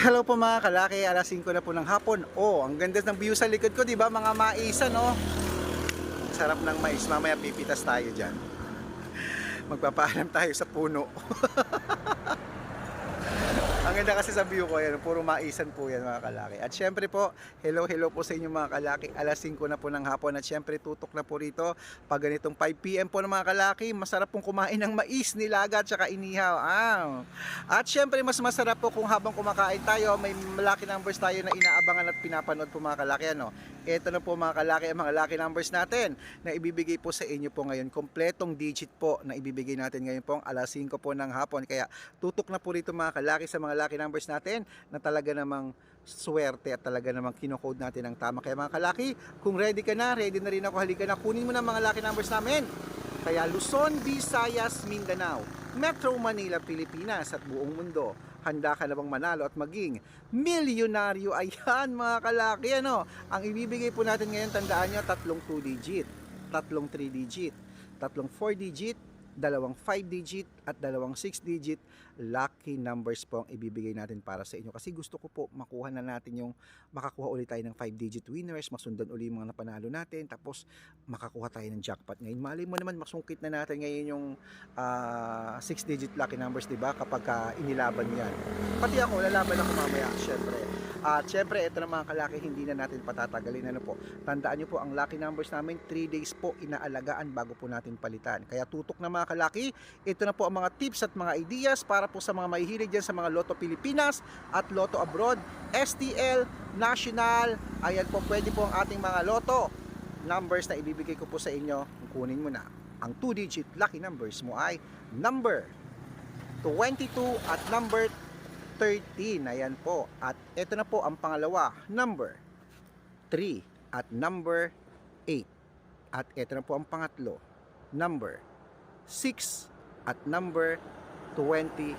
Hello po mga kalaki, alas 5 na po ng hapon. Oh, ang ganda ng view sa likod ko, di ba? Mga maisa, no? Sarap ng mais. Mamaya pipitas tayo dyan. Magpapaalam tayo sa puno. ang ganda kasi sa view ko, yan, puro maisan po yan mga kalaki. At syempre po, hello hello po sa inyo mga kalaki. Alas 5 na po ng hapon at syempre tutok na po rito. Pag ganitong 5pm po ng mga kalaki, masarap pong kumain ng mais, nilaga at saka inihaw. Ah. At syempre mas masarap po kung habang kumakain tayo, may malaki numbers tayo na inaabangan at pinapanood po mga kalaki. Ano? Ito na po mga kalaki ang mga lucky numbers natin na ibibigay po sa inyo po ngayon. Kompletong digit po na ibibigay natin ngayon po alas 5 po ng hapon. Kaya tutok na po rito mga kalaki sa mga lucky numbers natin na talaga namang swerte at talaga namang kinocode natin ang tama. Kaya mga kalaki, kung ready ka na, ready na rin ako, halika na, kunin mo na mga lucky numbers namin. Kaya Luzon, Visayas, Mindanao, Metro Manila, Pilipinas at buong mundo. Handa ka na bang manalo at maging milyonaryo? Ayan mga kalaki, ano? Ang ibibigay po natin ngayon, tandaan nyo, tatlong 2 digit, tatlong 3 digit, tatlong 4 digit, dalawang 5 digit at dalawang 6 digit lucky numbers po ang ibibigay natin para sa inyo. Kasi gusto ko po makuha na natin yung makakuha ulit tayo ng 5 digit winners masundan uli yung mga napanalo natin tapos makakuha tayo ng jackpot ngayon. Mali mo naman masungkit na natin ngayon yung 6 digit lucky numbers di ba kapag ah, inilaban yan. Pati ako lalaban ako mamaya syempre. At syempre ito na mga kalaki hindi na natin patatagalin. Ano po tandaan nyo po ang lucky numbers namin 3 days po inaalagaan bago po natin palitan. Kaya tutok na mga kalaki ito na po ang mga tips at mga ideas para po sa mga mahihilig dyan sa mga Lotto Pilipinas at Lotto Abroad STL, National ayan po pwede po ang ating mga Lotto numbers na ibibigay ko po sa inyo kunin mo na ang 2 digit lucky numbers mo ay number 22 at number 13. Ayan po. At ito na po ang pangalawa, number 3 at number 8. At ito na po ang pangatlo, number 6 at number 24.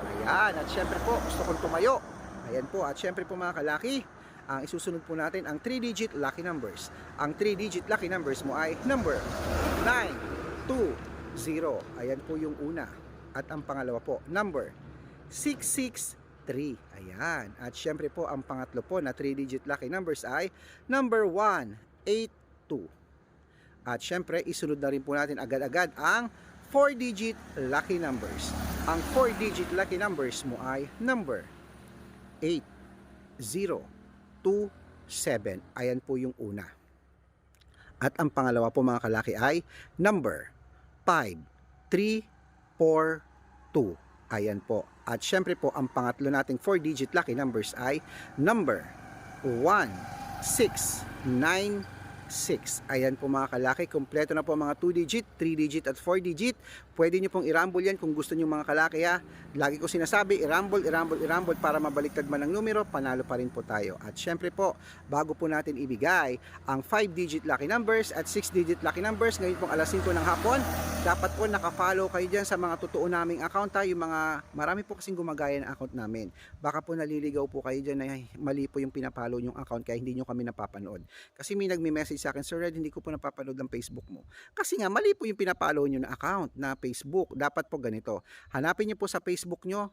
Ayan. At syempre po, gusto kong tumayo. Ayan po. At syempre po mga kalaki, ang isusunod po natin ang 3-digit lucky numbers. Ang 3-digit lucky numbers mo ay number 920. Ayan po yung una. At ang pangalawa po, number 663. Ayan. At syempre po, ang pangatlo po na 3-digit lucky numbers ay number 182. At syempre, isunod na rin po natin agad-agad ang 4-digit lucky numbers. Ang 4-digit lucky numbers mo ay number 8027. Ayan po yung una. At ang pangalawa po mga kalaki ay number 5342. Ayan po. At syempre po, ang pangatlo nating 4-digit lucky numbers ay number 1696. Ayan po mga kalaki, kompleto na po ang mga 2-digit, 3-digit at 4-digit. Pwede nyo pong i-rumble yan kung gusto nyo mga kalaki ha. Lagi ko sinasabi, i-rumble, i-rumble, i-rumble para mabaliktad man ang numero, panalo pa rin po tayo. At syempre po, bago po natin ibigay ang 5-digit lucky numbers at 6-digit lucky numbers, ngayon pong alas 5 ng hapon, dapat po nakafollow kayo dyan sa mga totoo naming account ha, yung mga, marami po kasing gumagaya ng account namin. Baka po naliligaw po kayo dyan na "Ay, mali po yung pinapalo yung account kaya hindi nyo kami napapanood. Kasi may nagme-message sa akin, Sir Red, hindi ko po napapanood ang Facebook mo. Kasi nga, mali po yung pinapalo nyo na account na Facebook. Dapat po ganito. Hanapin nyo po sa Facebook nyo,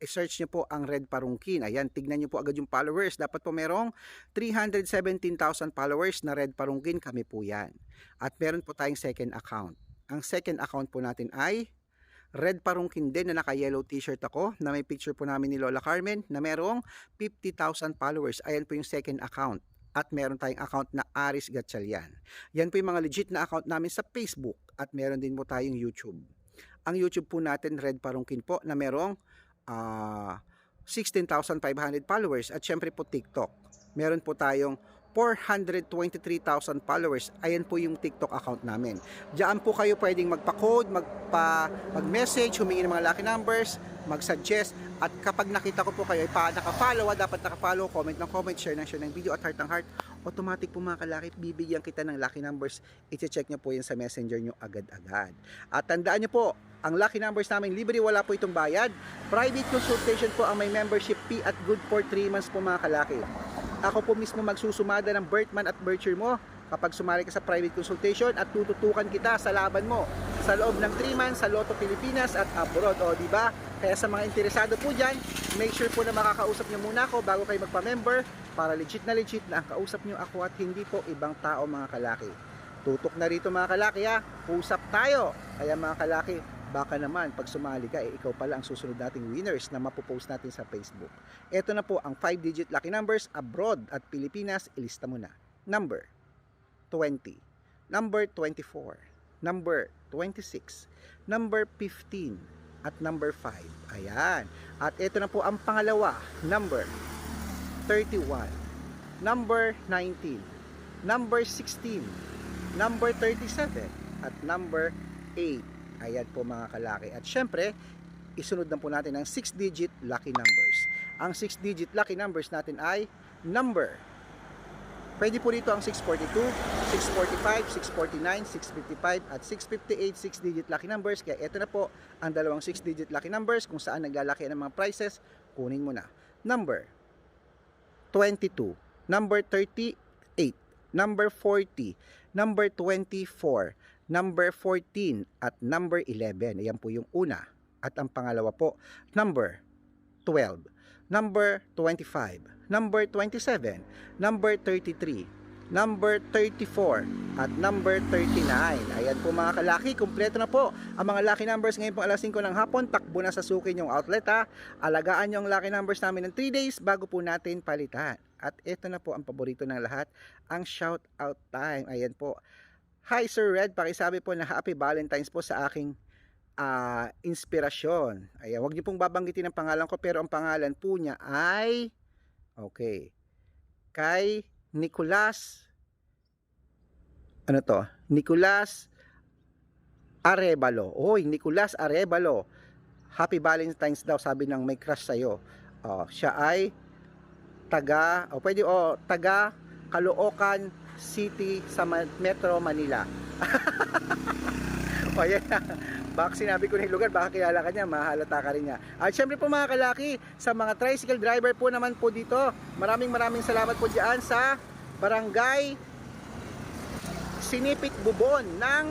i-search nyo po ang Red Parungkin. Ayan, tignan nyo po agad yung followers. Dapat po merong 317,000 followers na Red Parungkin. Kami po yan. At meron po tayong second account. Ang second account po natin ay Red Parungkin din na naka-yellow t-shirt ako na may picture po namin ni Lola Carmen na merong 50,000 followers. Ayan po yung second account. At meron tayong account na Aris Gatchalian. Yan po yung mga legit na account namin sa Facebook at meron din po tayong YouTube. Ang YouTube po natin, Red Parungkin po, na merong ah, 16,500 followers at syempre po TikTok. Meron po tayong 423,000 followers. Ayan po yung TikTok account namin. Diyan po kayo pwedeng magpa-code, magpa, mag-message, humingi ng mga lucky numbers, mag-suggest. At kapag nakita ko po kayo, ay pa, naka-follow, ah, dapat naka-follow, comment ng comment, share ng share ng video at heart ng heart, automatic po mga kalaki, bibigyan kita ng lucky numbers. I-check nyo po yan sa messenger nyo agad-agad. At tandaan nyo po, ang lucky numbers namin libre, wala po itong bayad. Private consultation po ang may membership fee at good for 3 months po mga kalaki. Ako po mismo magsusumada ng birth month at birth year mo kapag sumali ka sa private consultation at tututukan kita sa laban mo sa loob ng 3 months sa Lotto Pilipinas at abroad. O, di ba? Kaya sa mga interesado po dyan, make sure po na makakausap nyo muna ako bago kayo magpa-member para legit na legit na ang kausap nyo ako at hindi po ibang tao mga kalaki. Tutok na rito mga kalaki ha, usap tayo. Kaya mga kalaki, baka naman pag sumali ka, eh, ikaw pala ang susunod nating winners na mapopost natin sa Facebook. Ito na po ang 5-digit lucky numbers abroad at Pilipinas, ilista mo na. Number 20, number 24, number 26, number 15, at number 5. Ayan. At ito na po ang pangalawa, number 31, number 19, number 16, number 37, at number 8. Ayan po mga kalaki. At syempre, isunod na po natin ang 6-digit lucky numbers. Ang 6-digit lucky numbers natin ay number Pwede po dito ang 642, 645, 649, 655 at 658 6-digit lucky numbers. Kaya ito na po ang dalawang 6-digit lucky numbers kung saan naglalaki ng mga prices. Kunin mo na. Number 22, number 38, number 40, number 24, number 14 at number 11. Ayan po yung una. At ang pangalawa po, number 12, number 25, number 27, number 33, number 34, at number 39. Ayan po mga kalaki, kumpleto na po ang mga lucky numbers ngayon po alas 5 ng hapon. Takbo na sa suki yung outlet ha. Alagaan yung lucky numbers namin ng 3 days bago po natin palitan. At ito na po ang paborito ng lahat, ang shout out time. Ayan po. Hi Sir Red, pakisabi po na happy Valentine's po sa aking ah, inspirasyon. Ayan, wag niyo pong babanggitin ang pangalan ko pero ang pangalan po niya ay okay. Kay Nicolas ano to? Nicolas Arevalo. Oy, Nicolas Arevalo. Happy Valentine's daw sabi ng may crush sa'yo. Oh, siya ay taga, o pwede, o taga Caloocan City sa Metro Manila. o yan na. Baka sinabi ko na yung lugar, baka kilala ka niya, mahalata ka rin niya. At syempre po mga kalaki, sa mga tricycle driver po naman po dito, maraming maraming salamat po dyan sa Barangay Sinipit Bubon ng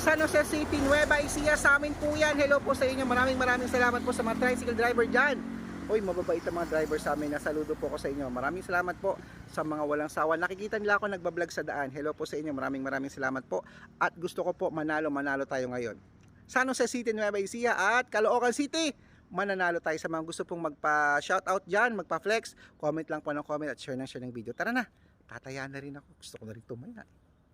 San Jose City, Nueva Ecija. Sa amin po yan. Hello po sa inyo. Maraming maraming salamat po sa mga tricycle driver dyan. Uy, mababait ang mga driver sa amin. Nasaludo po ko sa inyo. Maraming salamat po sa mga walang sawa. Nakikita nila ako nagbablog sa daan. Hello po sa inyo. Maraming maraming salamat po. At gusto ko po manalo, manalo tayo ngayon. San Jose City, Nueva Ecija at Caloocan City. Mananalo tayo sa mga gusto pong magpa-shoutout dyan, magpa-flex. Comment lang po ng comment at share na share ng video. Tara na, tataya na rin ako. Gusto ko na rin tumaya.